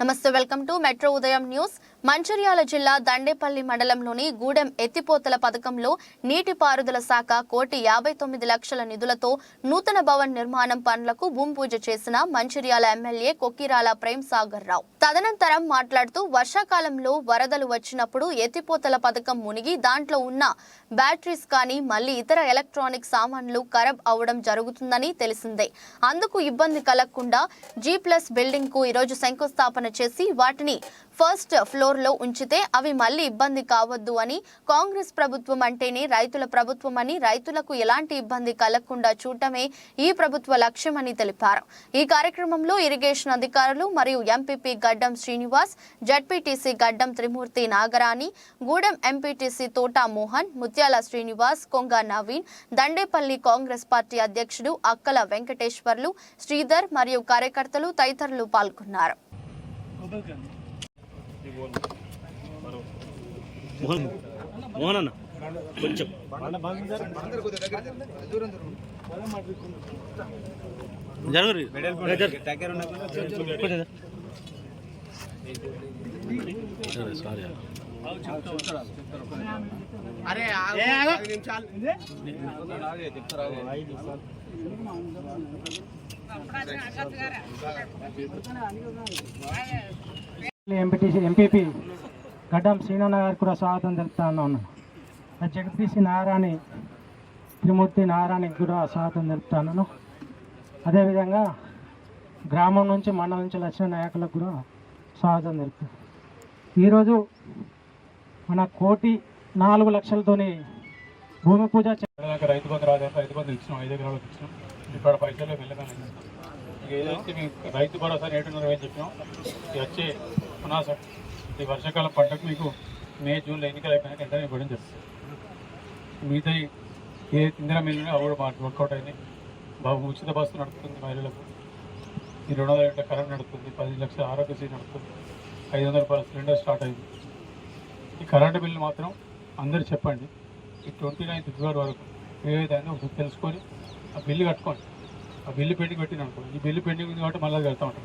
నమస్తే welcome to metro ఉదయం news Mancherial జిల్లా దండేపల్లి మండలంలోని గూడెం ఎత్తిపోతల పథకంలో నీటిపారుదల శాఖ కోటి యాభై తొమ్మిది లక్షల నిధులతో నూతన భవన్ నిర్మాణం పనులకు భూమి పూజ చేసిన మంచిర్యాల ఎమ్మెల్యే కొక్కిరాల ప్రేమ్ సాగర్ రావు. తదనంతరం మాట్లాడుతూ వర్షాకాలంలో వరదలు వచ్చినప్పుడు ఎత్తిపోతల పథకం మునిగి దాంట్లో ఉన్న బ్యాటరీస్ కానీ మళ్ళీ ఇతర ఎలక్ట్రానిక్ సామాన్లు ఖరాబ్ అవడం జరుగుతుందని తెలిసిందే. అందుకు ఇబ్బంది కలగకుండా జీ ప్లస్ బిల్డింగ్కు ఈరోజు శంకుస్థాపన చేసి వాటిని ఫస్ట్ ఫ్లోర్ స్టోర్లో ఉంచితే అవి మళ్ళీ ఇబ్బంది కావద్దు అని కాంగ్రెస్ ప్రభుత్వం అంటేనే రైతుల ప్రభుత్వం అని రైతులకు ఎలాంటి ఇబ్బంది కలగకుండా చూడటమే ఈ ప్రభుత్వ లక్ష్యమని తెలిపారు. ఈ కార్యక్రమంలో ఇరిగేషన్ అధికారులు మరియు ఎంపీపీ గడ్డం శ్రీనివాస్ జడ్పీటీసీ గడ్డం త్రిమూర్తి నాగరాణి గూడెం ఎంపీటీసీ తోటా మోహన్ ముత్యాల శ్రీనివాస్ కొంగ నవీన్ దండేపల్లి కాంగ్రెస్ పార్టీ అధ్యక్షుడు అక్కల వెంకటేశ్వర్లు శ్రీధర్ మరియు కార్యకర్తలు తదితరులు పాల్గొన్నారు. మోహన్ మోహన్ అన్న కొంచెం జరగరు సారీ ఎంపీటీసీ ఎంపీపీ గడ్డం శ్రీనాన్న గారికి కూడా స్వాగతం తెలుపుతా ఉన్నాను. నారాయణి త్రిమూర్తి నారాయణకి కూడా స్వాగతం తెలుపుతాను అదేవిధంగా గ్రామం నుంచి మండలం నుంచి వచ్చిన నాయకులకు కూడా స్వాగతం తెలుపుతాను ఈరోజు మన కోటి నాలుగు లక్షలతోని భూమి పూజ రైతు బంధు రాజాక రైతు బంధు ఇచ్చినాం ఐదు ఎకరాలకు ఇచ్చినాం. ఇప్పుడు పైసలు వెళ్ళగానే ఏదైతే మేము రైతు భరోసా ఏడున్నర వేలు చెప్పినాం? ఇది వచ్చే సార్? ఈ వర్షాకాలం పంటకు మీకు మే జూన్లో ఎన్నికలు అయిపోయినాక వెంటనే ఇవ్వడం చేస్తుంది మిగతా ఏ ఇందిరా మిల్లు అవి కూడా మాకు వర్కౌట్ అయినాయి బాబు ఉచిత బస్సు నడుపుతుంది మహిళలకు. ఈ రెండు వందల లీటర్ల కరెంట్ నడుపుతుంది. పది లక్షల ఆరోగ్యశ్రీ నడుపుతుంది. ఐదు వందల రూపాయల సిలిండర్ స్టార్ట్ అయింది. ఈ కరెంటు బిల్లు మాత్రం అందరూ చెప్పండి. ఈ ట్వంటీ నైన్త్ ఫిబ్రవరి వరకు ఏదైనా ఒకసారి తెలుసుకొని ఆ బిల్లు కట్టుకోండి. ఆ బిల్లు పెండింగ్ పెట్టిన అనుకో ఈ బిల్లు పెండింగ్ ఉంది కాబట్టి మళ్ళీ అది కడతా ఉంటాం.